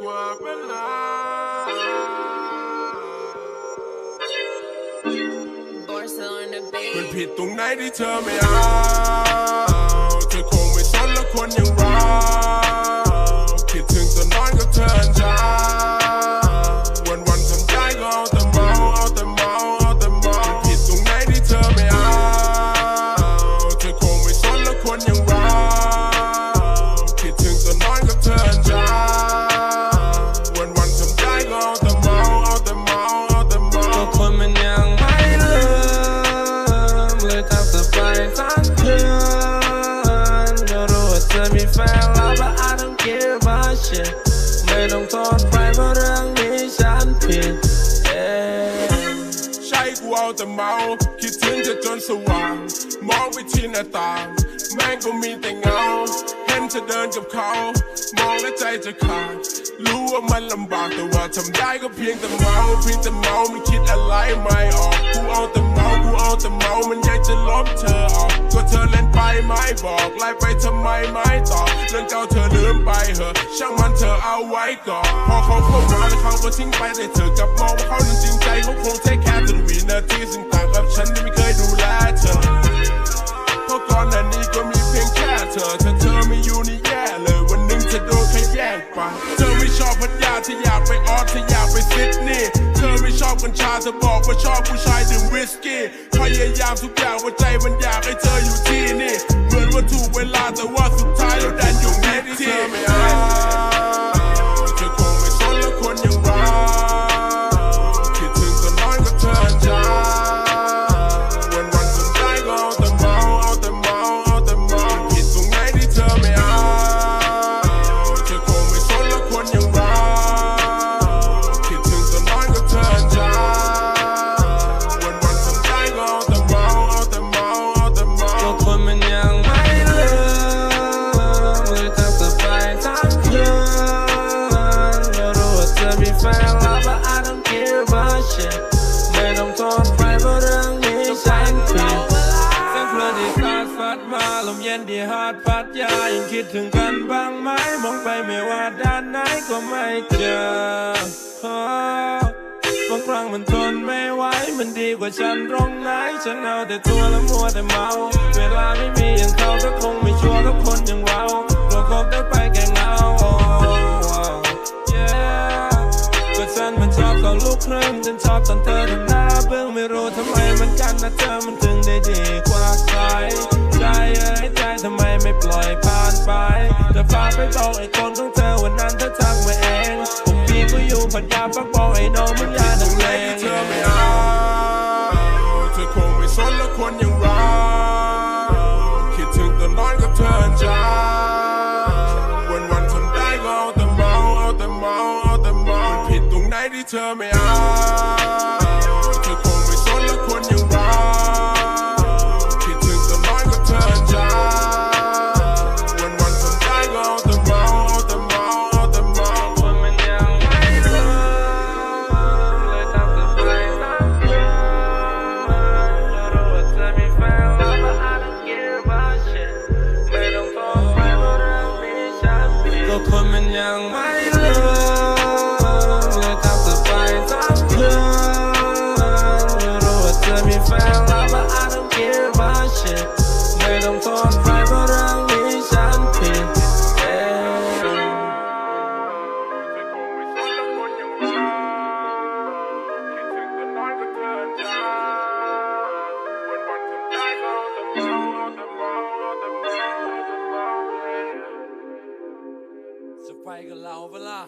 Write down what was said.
กว่าเวลา Barca on the มัน beat. ผิ ไม่ต้องโทษใครเพราะเรื่องนี้ฉันผิดใช่กูเอาแต่เมา คิดถึงเธอจนสว่าง มองไปที่หน้าต่าง แม่งก็มีแต่เงา เห็นเธอเดินกับเขา มองแล้วใจจะขาด รู้ว่ามันลำบากแต่ว่าทำได้ก็เพียงแต่เมา เพียงแต่เมาไม่คิดอะไรไม่ออก กูเอาแต่เมา กูเอาแต่เมา มันอยากจะลบเธอออก ก็เธอเล่นไปไม่บอกไล่ไปทำไมไม่ตอบ เรื่องเก่าเธอลืมไปเหอะช่างมันเธอเอาไว้ก่อน พอเขาเข้ามาแล้วเขาก็ทิ้งไปแต่เธอกลับมองว่าเขานั้นจริงใจเขาคงเทคแคร์จนวินาทีซึ่งต่างกับฉันที่ไม่เคยดูแลเธอเพราะก่อนหน้านี้ก็มีเพียงแค่เธอถ้าเธอไม่อยู่นี่แย่เลยวันหนึ่งจะโดนใครแย่งไป เธอไม่ชอบพัทยาที่อยากไปออสที่อยากไปซิดนีย์เธอไม่ชอบกัญชาเธอบอกว่าชอบผู้ชายดื่มวิสกี้พยายามทุกอย่างว่าใจมันอยากให้เธออยู่ที่นี่ เหมือนว่าถูกเวลาแต่ว่าสุดท้ายเราไดั ว่าเธอมีแฟนแล้ว but I don't care a shit ไม่ต้องโทษใครเพราะเรื่องนี้ฉันผิดเสียงเพลงที่คลาดฟัดมาลมเย็นที่หาดพัทยายังคิดถึงกันบ้างไหมมองไปไม่ว่าด้านไหนก็ไม่เจอบางครั้งมันทนไม่ไหว มันดีกว่าฉันตรงไหน ฉันเอาแต่ตัวและมัวแต่เมา เวลาไม่มีอย่าง ลูกครึ่งฉันชอบตอนเธอทำหน้าเบื้องไม่รู้ทำไมมันกันนะเธอมันถึงได้ดีกว่าใครใจเอ้ยใจทำไมไม่ปล่อยผ่านไปจะฝากไปบอกไอ้คนของเธอวันนั้นเธอทักมาเองผมพี่ก็อยู่พัทยาฟักบอกไอ้น้องมึงอย่าดังเลงเธอไม่เอาเธอคงไม่สนแล้วคนอย่างเรา รงไต้องโทษใครเพราะเรื่องนี้ฉันผิด yeah จะไปกับเราเปะล่า